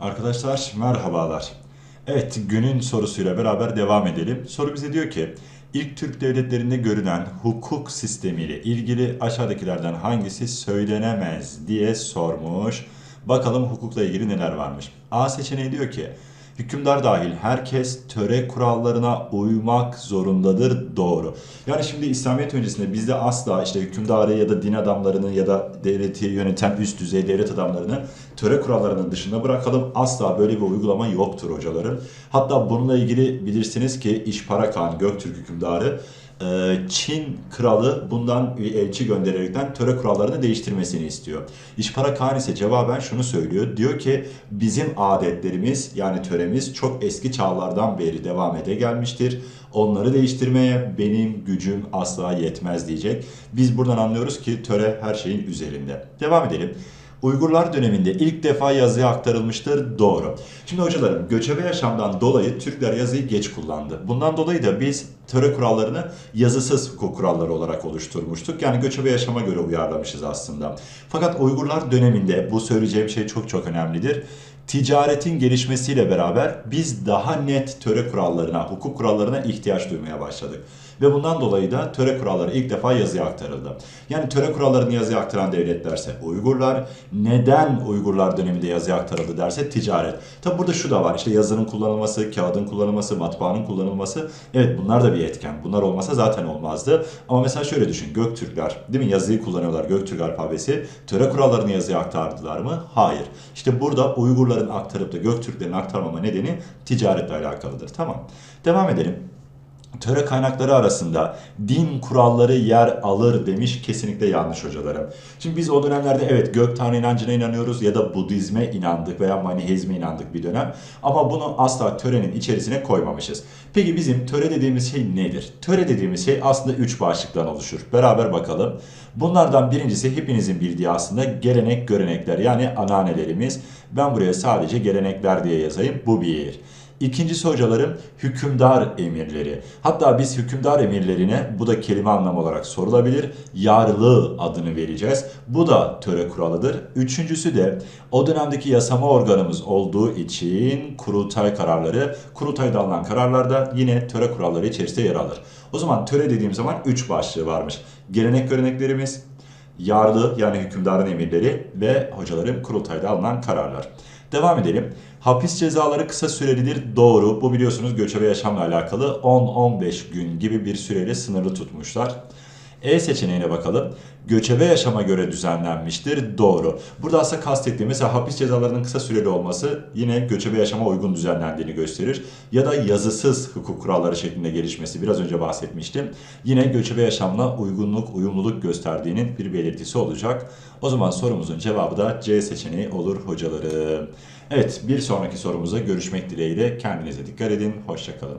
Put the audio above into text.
Arkadaşlar merhabalar. Evet günün sorusuyla beraber devam edelim. Soru bize diyor ki ilk Türk devletlerinde görülen hukuk sistemiyle ilgili aşağıdakilerden hangisi söylenemez diye sormuş. Bakalım hukukla ilgili neler varmış. A seçeneği diyor ki hükümdar dahil herkes töre kurallarına uymak zorundadır. Doğru. Yani şimdi İslamiyet öncesinde bizde asla işte hükümdarı ya da din adamlarını ya da devleti yöneten üst düzey devlet adamlarını töre kurallarının dışında bırakalım. Asla böyle bir uygulama yoktur hocalarım. Hatta bununla ilgili bilirsiniz ki İşpara Kağan Göktürk hükümdarı Çin kralı bundan bir elçi göndererekten töre kurallarını değiştirmesini istiyor. İşpara Kağan ise cevaben şunu söylüyor. Diyor ki bizim adetlerimiz yani töremiz çok eski çağlardan beri devam ede gelmiştir. Onları değiştirmeye benim gücüm asla yetmez diyecek. Biz buradan anlıyoruz ki töre her şeyin üzerinde. Devam edelim. Uygurlar döneminde ilk defa yazıya aktarılmıştır. Doğru. Şimdi hocalarım göçebe yaşamdan dolayı Türkler yazıyı geç kullandı. Bundan dolayı da biz töre kurallarını yazısız hukuk kuralları olarak oluşturmuştuk. Yani göçebe yaşama göre uyarlamışız aslında. Fakat Uygurlar döneminde bu söyleyeceğim şey çok çok önemlidir ticaretin gelişmesiyle beraber biz daha net töre kurallarına, hukuk kurallarına ihtiyaç duymaya başladık. Ve bundan dolayı da töre kuralları ilk defa yazıya aktarıldı. Yani töre kurallarını yazıya aktaran devletlerse Uygurlar, neden Uygurlar döneminde yazıya aktarıldı derse ticaret. Tabi burada şu da var işte yazının kullanılması, kağıdın kullanılması, matbaanın kullanılması. Evet bunlar da bir etken. Bunlar olmasa zaten olmazdı. Ama mesela şöyle düşün Göktürkler değil mi yazıyı kullanıyorlar Göktürk alfabesi. Töre kurallarını yazıya aktardılar mı? Hayır. İşte burada Uygurların aktarıp da Göktürklerin aktarmama nedeni ticaretle alakalıdır. Tamam. Devam edelim töre kaynakları arasında din kuralları yer alır demiş kesinlikle yanlış hocalarım. Şimdi biz o dönemlerde evet gök tanrı inancına inanıyoruz ya da Budizme inandık veya Maniheizme inandık bir dönem. Ama bunu asla törenin içerisine koymamışız. Peki bizim töre dediğimiz şey nedir? Töre dediğimiz şey aslında üç başlıktan oluşur. Beraber bakalım. Bunlardan birincisi hepinizin bildiği aslında gelenek görenekler yani ananelerimiz. Ben buraya sadece gelenekler diye yazayım. Bu bir. İkincisi hocalarım hükümdar emirleri. Hatta biz hükümdar emirlerine bu da kelime anlamı olarak sorulabilir. Yarlı adını vereceğiz. Bu da töre kuralıdır. Üçüncüsü de o dönemdeki yasama organımız olduğu için kurultay kararları. Kurultayda alınan kararlar da yine töre kuralları içerisinde yer alır. O zaman töre dediğim zaman üç başlığı varmış. Gelenek göreneklerimiz, yarlı yani hükümdarın emirleri ve hocalarım kurultayda alınan kararlar. Devam edelim. Hapis cezaları kısa sürelidir. Doğru. Bu biliyorsunuz göçebe yaşamla alakalı 10-15 gün gibi bir süreyle sınırlı tutmuşlar. E seçeneğine bakalım. Göçebe yaşama göre düzenlenmiştir. Doğru. Burada aslında kastettiğim mesela hapis cezalarının kısa süreli olması yine göçebe yaşama uygun düzenlendiğini gösterir. Ya da yazısız hukuk kuralları şeklinde gelişmesi biraz önce bahsetmiştim. Yine göçebe yaşamla uygunluk, uyumluluk gösterdiğinin bir belirtisi olacak. O zaman sorumuzun cevabı da C seçeneği olur hocalarım. Evet bir sonraki sorumuza görüşmek dileğiyle kendinize dikkat edin. Hoşçakalın.